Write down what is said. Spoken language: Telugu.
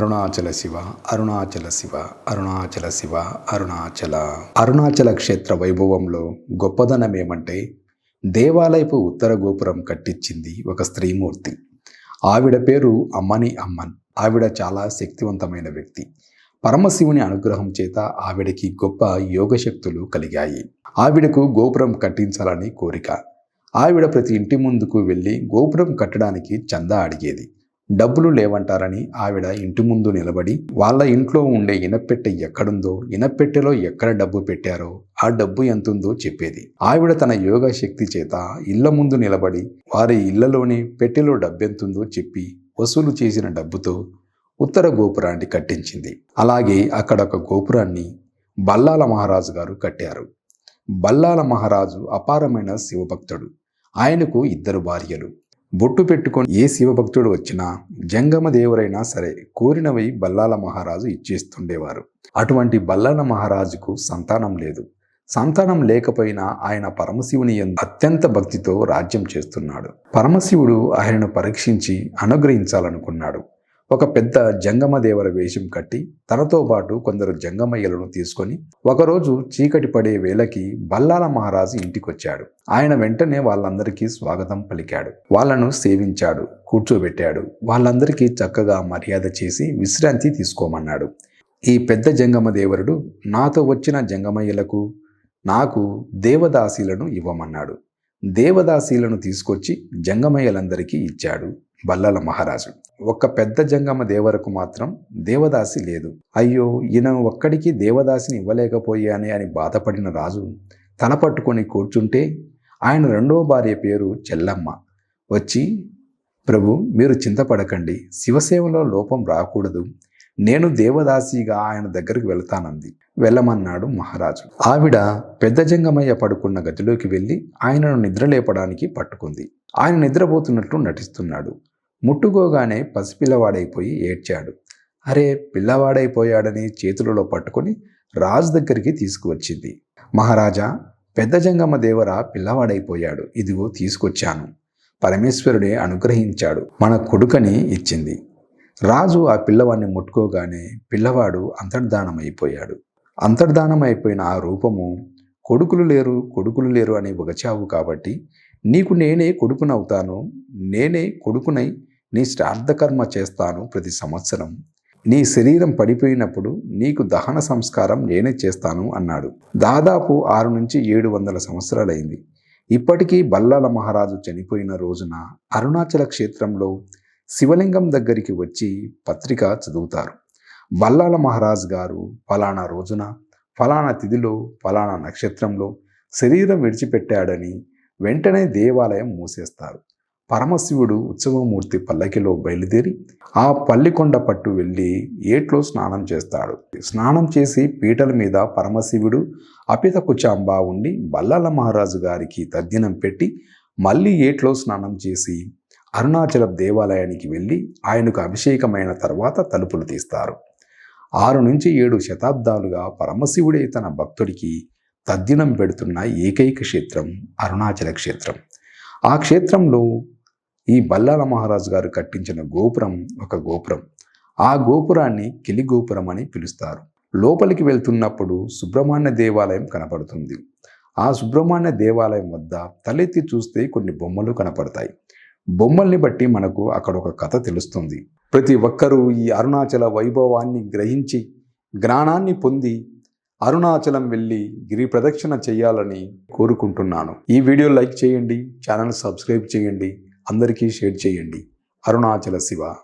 అరుణాచల శివ అరుణాచల శివ అరుణాచల శివ అరుణాచల. అరుణాచల క్షేత్ర వైభవంలో గొప్పదనం ఏమంటే దేవాలయపు ఉత్తర గోపురం కట్టించింది ఒక స్త్రీమూర్తి. ఆవిడ పేరు అమ్మని అమ్మన్. ఆవిడ చాలా శక్తివంతమైన వ్యక్తి. పరమశివుని అనుగ్రహం చేత ఆవిడకి గొప్ప యోగశక్తులు కలిగాయి. ఆవిడకు గోపురం కట్టించాలని కోరిక. ఆవిడ ప్రతి ఇంటి ముందుకు వెళ్ళి గోపురం కట్టడానికి చందా అడిగేది. డబ్బులు లేవంటారని ఆవిడ ఇంటి ముందు నిలబడి వాళ్ళ ఇంట్లో ఉండే ఇనపెట్టె ఎక్కడుందో ఇనపెట్టెలో ఎక్కడ డబ్బు పెట్టారో ఆ డబ్బు ఎంతుందో చెప్పేది. ఆవిడ తన యోగా శక్తి చేత ఇళ్ళ ముందు నిలబడి వారి ఇళ్ళలోనే పెట్టెలో డబ్బెంతుందో చెప్పి వసూలు చేసిన డబ్బుతో ఉత్తర గోపురాన్ని కట్టించింది. అలాగే అక్కడ ఒక గోపురాన్ని బల్లాల మహారాజు గారు కట్టారు. బల్లాల మహారాజు అపారమైన శివభక్తుడు. ఆయనకు ఇద్దరు భార్యలు. బొట్టు పెట్టుకొని ఏ శివభక్తుడు వచ్చినా జంగమ దేవురైనా సరే కోరినవి బల్లాల మహారాజు ఇచ్చేస్తుండేవారు. అటువంటి బల్లాల మహారాజుకు సంతానం లేదు. సంతానం లేకపోయినా ఆయన పరమశివుని అత్యంత భక్తితో రాజ్యం చేస్తున్నాడు. పరమశివుడు ఆయనను పరీక్షించి అనుగ్రహించాలనుకున్నాడు. ఒక పెద్ద జంగమదేవర వేషం కట్టి తనతో పాటు కొందరు జంగమయ్యలను తీసుకొని ఒకరోజు చీకటి పడే వేళకి బల్లాల మహారాజు ఇంటికొచ్చాడు. ఆయన వెంటనే వాళ్ళందరికీ స్వాగతం పలికాడు. వాళ్ళను సేవించాడు కూర్చోబెట్టాడు. వాళ్ళందరికీ చక్కగా మర్యాద చేసి విశ్రాంతి తీసుకోమన్నాడు. ఈ పెద్ద జంగమదేవరుడు నాతో వచ్చిన జంగమయ్యలకు నాకు దేవదాసీలను ఇవ్వమన్నాడు. దేవదాసీలను తీసుకొచ్చి జంగమయ్యలందరికీ ఇచ్చాడు. బల్లాల మహారాజు. ఒక్క పెద్ద జంగమ దేవరకు మాత్రం దేవదాసి లేదు. అయ్యో ఈయన ఒక్కడికి దేవదాసిని ఇవ్వలేకపోయానే అని బాధపడిన రాజు తల పట్టుకొని కూర్చుంటే ఆయన రెండవ భార్య పేరు చెల్లమ్మ. వచ్చి ప్రభు మీరు చింతపడకండి. శివసేవలో లోపం రాకూడదు. నేను దేవదాసిగా ఆయన దగ్గరికి వెళ్తానంది. వెళ్ళమన్నాడు మహారాజు. ఆవిడ పెద్ద జంగమయ్య పడుకున్న గదిలోకి వెళ్ళి ఆయనను నిద్రలేపడానికి పట్టుకుంది. ఆయన నిద్రపోతున్నట్లు నటిస్తున్నాడు. ముట్టుకోగానే పసిపిల్లవాడైపోయి ఏడ్చాడు. అరే పిల్లవాడైపోయాడని చేతులలో పట్టుకొని రాజు దగ్గరికి తీసుకువచ్చింది. మహారాజా పెద్ద జంగమ్మ దేవర పిల్లవాడైపోయాడు. ఇదిగో తీసుకొచ్చాను. పరమేశ్వరుడే అనుగ్రహించాడు. మన కొడుకని ఇచ్చింది. రాజు ఆ పిల్లవాడిని ముట్టుకోగానే పిల్లవాడు అంతర్ధానమైపోయాడు. అంతర్ధానమైపోయిన అయిపోయిన ఆ రూపము కొడుకులు లేరు కొడుకులు లేరు అని ఒకచావు కాబట్టి నీకు నేనే కొడుకునవుతాను నేనే కొడుకునై నీ శ్రాద్ధకర్మ చేస్తాను ప్రతి సంవత్సరం. నీ శరీరం పడిపోయినప్పుడు నీకు దహన సంస్కారం నేనే చేస్తాను అన్నాడు. దాదాపు ఆరు నుంచి ఏడు వందల సంవత్సరాలైంది. ఇప్పటికీ బల్లాల మహారాజు చనిపోయిన రోజున అరుణాచల క్షేత్రంలో శివలింగం దగ్గరికి వచ్చి పత్రిక చదువుతారు. బల్లాల మహారాజు గారు ఫలానా రోజున ఫలానా తిథిలో ఫలానా నక్షత్రంలో శరీరం విడిచిపెట్టాడని వెంటనే దేవాలయం మూసేస్తారు. పరమశివుడు ఉత్సవమూర్తి పల్లకిలో బయలుదేరి ఆ పల్లికొండ పట్టు వెళ్ళి ఏట్లో స్నానం చేస్తాడు. స్నానం చేసి పీటల మీద పరమశివుడు అపిత కుచాంబ ఉండి బల్లాల మహారాజు గారికి తద్దినం పెట్టి మళ్ళీ ఏట్లో స్నానం చేసి అరుణాచల దేవాలయానికి వెళ్ళి ఆయనకు అభిషేకమైన తర్వాత తలుపులు తీస్తారు. ఆరు నుంచి ఏడు శతాబ్దాలుగా పరమశివుడే తన భక్తుడికి తద్దినం పెడుతున్న ఏకైక క్షేత్రం అరుణాచల క్షేత్రం. ఆ క్షేత్రంలో ఈ బల్లాల మహారాజు గారు కట్టించిన గోపురం ఒక గోపురం. ఆ గోపురాన్ని కిలి గోపురం అని పిలుస్తారు. లోపలికి వెళ్తున్నప్పుడు సుబ్రహ్మణ్య దేవాలయం కనపడుతుంది. ఆ సుబ్రహ్మణ్య దేవాలయం వద్ద తలెత్తి చూస్తే కొన్ని బొమ్మలు కనపడతాయి. బొమ్మల్ని బట్టి మనకు అక్కడ ఒక కథ తెలుస్తుంది. ప్రతి ఒక్కరూ ఈ అరుణాచల వైభవాన్ని గ్రహించి జ్ఞానాన్ని పొంది అరుణాచలం వెళ్ళి గిరి ప్రదక్షిణ చేయాలని కోరుకుంటున్నాను. ఈ వీడియో లైక్ చేయండి ఛానల్ సబ్స్క్రైబ్ చేయండి. అందరికీ షేర్ చేయండి. అరుణాచల శివ.